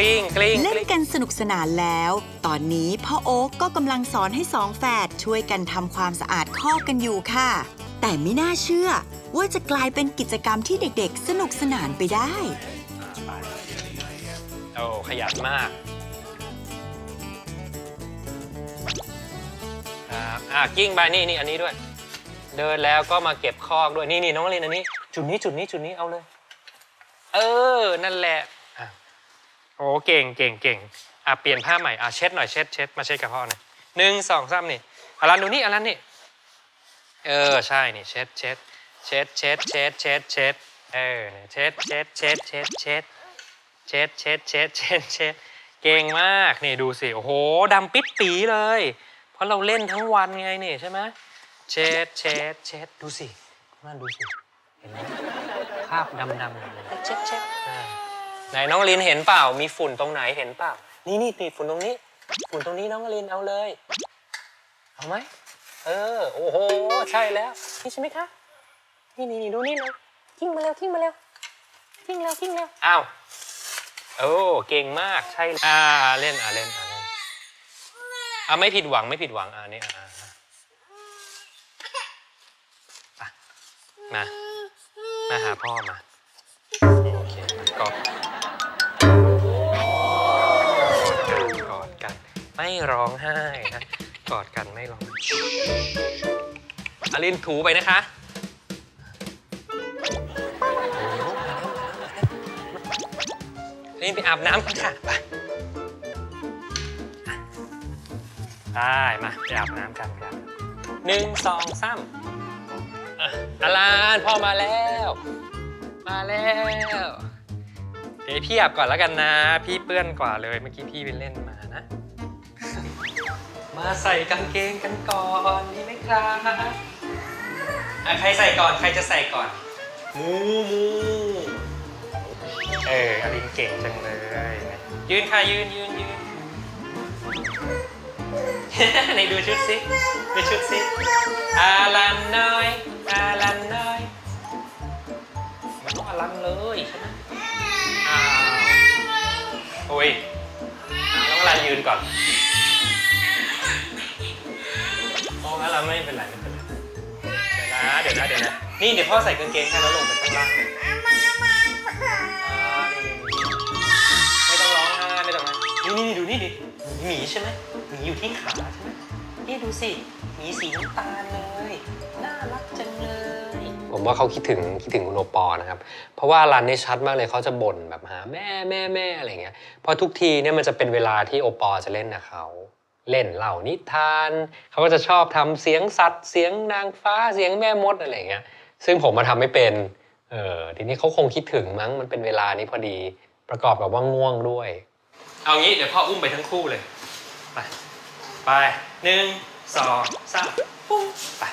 ลิ้งกลิ้งเล่กนลิ้งกันสนุกสนานแล้ว ตอนนี้พ่อโอ๊กก็กำลังสอนให้สองแฝดช่วยกันทำความสะอาดข้อกกันอยู่ค่ะ แต่ไม่น่าเชื่อ ว่าจะกลายเป็นกิจกรรมที่เด็กๆ สนุกสนานไปได้ โอ้ขยันมากครับอะกิ้งไปนี่นี่อันนี้ด้วย เดินแล้วก็มาเก็บคอกด้วยนี่นี่น้องลินอันนี้ จุดนี้จุดนี้จุดนี้เอาเลย เออ นั่นแหละอะ โอ้เก่งเก่งเก่งอะเปลี่ยนผ้าใหม่อะเช็ดหน่อยเช็ดเช็ดมาเช็ดกับพ่อหน่อยหนึ่งสองสามนี่อารันดูนี่อารันนี่เออใช่นี่เช็ดเช็ดเช็ดเช็ดเช็ดเช็ดเช็ดเออเนี่ยเช็ดเช็ดเช็ดเช็ดเช็ดเช็ดเช็ดเช็ดเช็ดเช็ดเก่งมากนี่ดูสิโอ้โหดำปิ๊ดปีเลย เพราะเราเล่นทั้งวันไงนี่ใช่ไหมเช็ดเช็ดเช็ดดูสินั่นดูสิเห็นไหมคราบดำดำเช็ดเช็ด ไหนน้องลินเห็นเปล่า มีฝุ่นตรงไหนเห็นเปล่า นี่นี่นี่ฝุ่นตรงนี้ ฝุ่นตรงนี้น้องลินเอาเลย เอาไหม เออ โอ้โห ใช่แล้ว นี่ใช่ไหมคะ นี่นี่นี่ดูนี่นะทิ้งมาเร็วทิ้งมาเร็วทิ้งเร็วทิ้งเร็วอ้าวโอ้เก่งมากใช่อ่าเล่นอ่าเล่นอ่าเล่นอ่าไม่ผิดหวังไม่ผิดหวังอ่านี่อ่ามา มาหาพ่อมา โอเคกอดก ร้องไห้นะกอดกันไม่ร้องอลินถูไปนะคะอลินไปอาบน้ำกันค่ะไปได้มาไปอาบน้ำกันครับหนึ่งสองสามอะอลานพ่อมาแล้ว มาแล้วเดี๋ยวพี่อาบก่อนแล้วกันนะ พี่เปื้อนกว่าเลยเมื่อกี้พี่ไปเล่นมานะ มาใส่กางเกงกันก่อนดีไหมครับอะใครใส่ก่อนใครจะใส่ก่อนมูมูเอออลินเก่งจังเลยนะยืนค่ะยืนยืนยืนไหนดูชุดสิดูชุดสิอาลันน้อยอาลันน้อยมันต้องอาลันเลยใช่ไหมอ้าวโอ้ยอะน้องอาลันยืนก่อน ไม่เป็นไรไม่เป็นไรเดี๋ยวนะเดี๋ยวนะเดี๋ยวนะนี่เดี๋ยวพ่อใส่กางเกงให้แล้วลงไปข้างล่างเลยอ่านี่ไม่ต้องร้องไห้ไม่ต้องร้องนี่นี่ดูนี่ดิหมีใช่ไหมหมีอยู่ที่ขาใช่ไหมนี่ดูสิหมีสีน้ำตาลเลยน่ารักจังเลย ผมว่าเขาคิดถึงคิดถึงคุณโอปอนะครับ เพราะว่ารันนี่ชัดมากเลยเขาจะบ่นแบบหาแม่แม่แม่อะไรเงี้ยเพราะทุกทีเนี่ยมันจะเป็นเวลาที่โอปอจะเล่นกับเขา เล่นเล่านิทาน เขาก็จะชอบทำเสียงสัตว์ เสียงนางฟ้าเสียงแม่มดอะไรเงี้ยซึ่งผมมาทำไม่เป็นเออทีนี้เขาคงคิดถึงมั้งมันเป็นเวลานี้พอดีประกอบกับว่าง่วงด้วย เอางี้เดี๋ยวพ่ออุ้มไปทั้งคู่เลย ไปไปหนึ่งสองสามปุ้งไป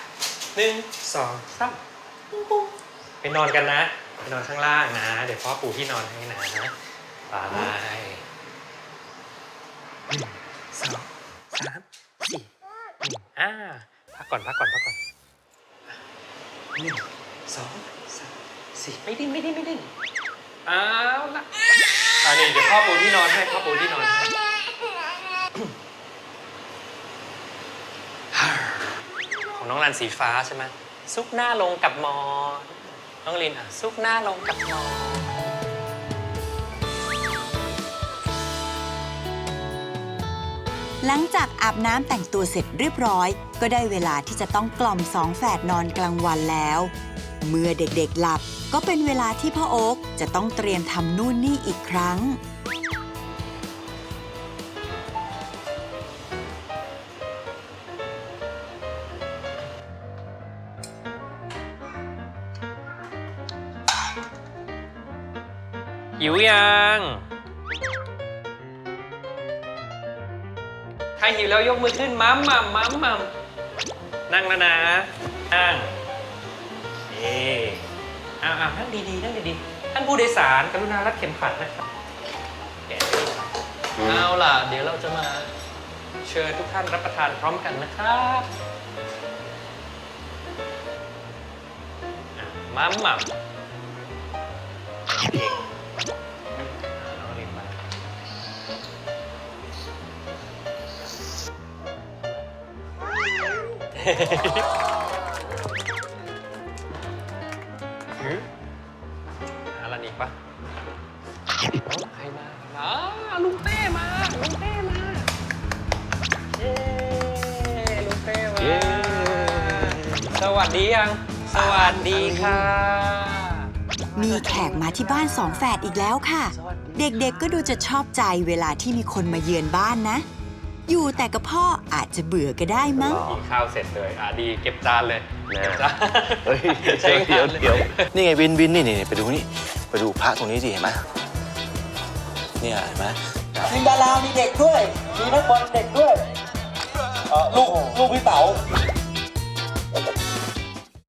หนึ่งสองสามปุ้งปุ้งไปนอนกันนะไปนอนข้างล่างนะ เดี๋ยวพ่อปูที่นอนให้นะไปสอง สามสี่หนึ่งอ่าพักก่อนพักก่อนพักก่อนหนึ่งสองสามสี่ไม่ดิ้นไม่ดิ้นไม่ดิ้นเอาละอันนี้เดี๋ยวพ่อปูที่นอนให้พ่อปูที่นอนให้ของน้องรันสีฟ้าใช่ไหมซุกหน้าลงกับหมอนน้องลินอะซุกหน้าลงกับหมอน หลังจากอาบน้ำแต่งตัวเสร็จเรียบร้อย ก็ได้เวลาที่จะต้องกล่อมสองแฝดนอนกลางวันแล้ว เมื่อเด็กๆหลับก็เป็นเวลาที่พ่อโอ๊กจะต้องเตรียมทำนู่นนี่อีกครั้ง หิวยัง รหิวแล้วยกมือขึ้นมัมมัมมัมมัมนั่งแล้วนะ นั่งเอ๊อ้าวอ้าวนั่งดีๆนั่งดีๆท่านผู้โดยสารกรุณารัดเข็มขัดนะครับแกะเอาล่ะ เดี๋ยวเราจะมาเชิญทุกท่านรับประทานพร้อมกันนะครับอะมัมมัมโอเคอ่าน้อง หืออะไรอีกปะใครมาใครมาอ่าลุงเต้มา ลุงเต้มา เย้ลุงเต้มาเย้สวัสดียัง สวัสดีค่ะ มีแขกมาที่บ้านสองแฝดอีกแล้วค่ะ เด็กๆก็ดูจะชอบใจเวลาที่มีคนมาเยือนบ้านนะ อยู่แต่กับพ่ออาจจะเบื่อก็ได้มั้ง กินข้าวเสร็จเลย อะดีเก็บจานเลยนะเก็บจานเฮ้ยใช้เดี๋ยวงานลเดี๋ยวนี่ไงวินวินนี่นี่ไปดูนี่ไปดูพระตรงนี้สิเห็นไหมเนี่ยเห็นไหมทีมดารามีเด็กด้วย มีนักบอลเด็กด้วยเอ่อลูกลูกพี่เต๋า